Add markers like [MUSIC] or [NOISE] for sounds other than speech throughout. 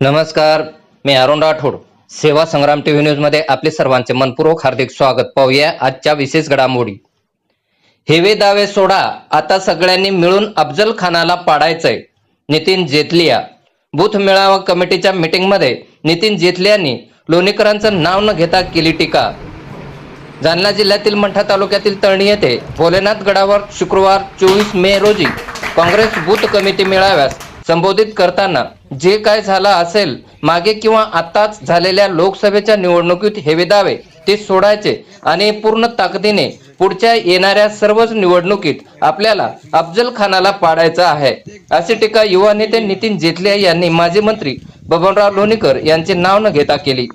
नमस्कार मी अरुण राठोड. सेवा संग्राम टीव्ही न्यूजमध्ये आपले सर्वांचे मनपूर्वक हार्दिक स्वागत. पाहूया आजच्या विशेष घडामोडी. हेवे दावे सोडा आता सगळ्यांनी मिळून अफजल खानाला पाडायचंय नितीन जेतलिया बूथ मेळावा कमिटीच्या मीटिंगमध्ये नितीन जेतलियांनी लोणीकरांचं नाव न घेता केली टीका. जालना जिल्ह्यातील मंठा तालुक्यातील तळणी येथे भोलेनाथ गडावर शुक्रवार चोवीस मे रोजी काँग्रेस बूथ कमिटी मेळाव्यास संबोधित करताना जे काय झालं असेल मागे किंवा आताच झालेल्या लोकसभेच्या निवडणुकीत हेवे दावे ते सोडायचे आणि पूर्ण ताकदीने पुढच्या येणाऱ्या सर्वच निवडणुकीत आपल्याला अफजल खानाला पाडायचं आहे. अशी टीका युवा नेते नितीन जेटले यांनी माजी मंत्री बबनराव लोणीकर यांचे नाव न घेता केली.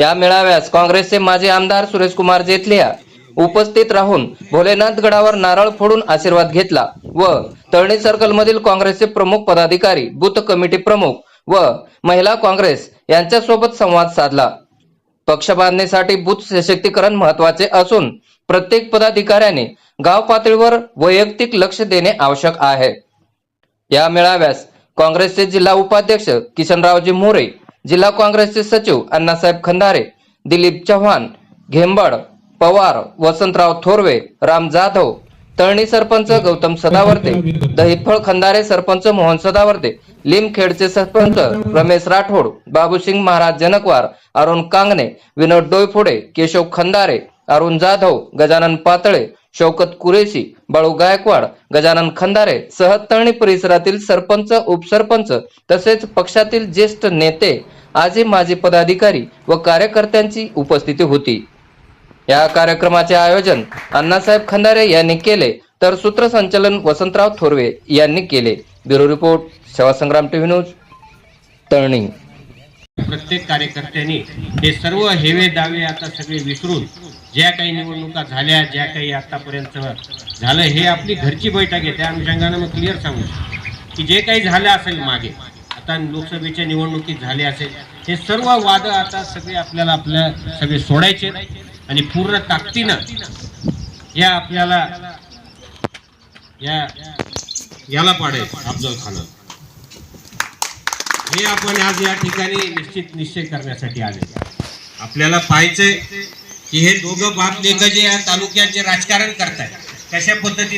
या मेळाव्यास काँग्रेसचे माजी आमदार सुरेश कुमार जेतलिया उपस्थित राहून भोलेनाथ गडावर नारळ फोडून आशीर्वाद घेतला. व तळणी सर्कल मधील काँग्रेसचे प्रमुख पदाधिकारी बूथ कमिटी प्रमुख व महिला काँग्रेस यांच्यासोबत संवाद साधला. पक्ष बांधणीसाठी बूथ सशक्तीकरण महत्त्वाचे असून प्रत्येक पदाधिकाऱ्याने गाव पातळीवर वैयक्तिक लक्ष देणे आवश्यक आहे. या मेळाव्यास काँग्रेसचे जिल्हा उपाध्यक्ष किशनरावजी मोरे जिल्हा काँग्रेसचे सचिव अण्णासाहेब खंदारे दिलीप चव्हाण घेंबड पवार वसंतराव थोरवे राम जाधव तळणी सरपंच गौतम सदावर्ते [LAUGHS] [LAUGHS] दहिफळ खंदारे सरपंच मोहन सदावर्ते लिमखेडचे सरपंच रमेश राठोड बाबूसिंग महाराज जनकवार अरुण कांगणे विनोद डोयफोडे केशव खंदारे अरुण जाधव गजानन पातळे शौकत कुरेशी बाळू गायकवाड गजानन खंदारे सह तळणी परिसरातील सरपंच उपसरपंच तसेच पक्षातील ज्येष्ठ नेते आजी माजी पदाधिकारी व कार्यकर्त्यांची उपस्थिती होती. या कार्यक्रमाचे आयोजन अण्णासाहेब खंदारे यांनी केले तर सूत्रसंचालन वसंतराव थोरवे यांनी केले. Bureau report Sevasangram TV news Talani. प्रत्येक कार्यकर्त्यांनी हे सर्व हेवे दावे आता सगळे विसरून ज्या काही निवडणुका झाल्या ज्या काही आतापर्यंत झालं हे आपली घरची बैठक आहे. त्या अनुषंगानं मग क्लिअर सांगू. की जे काही झालं असेल मागे आता लोकसभेच्या निवडणुकीत झाले असेल हे सर्व वाद आता सगळे आपल्याला आपल्या सगळे सोडायचे आणि पूर्ण ताकदीनं या आपल्याला या याला पाडे अफजल खान हे आपण आज या ठिकाणी निश्चित निश्चय करण्यासाठी आले. आपल्याला पाहायचंय की हे दोघं बाप लेख जे या तालुक्यात जे राजकारण करतायत कशा पद्धतीने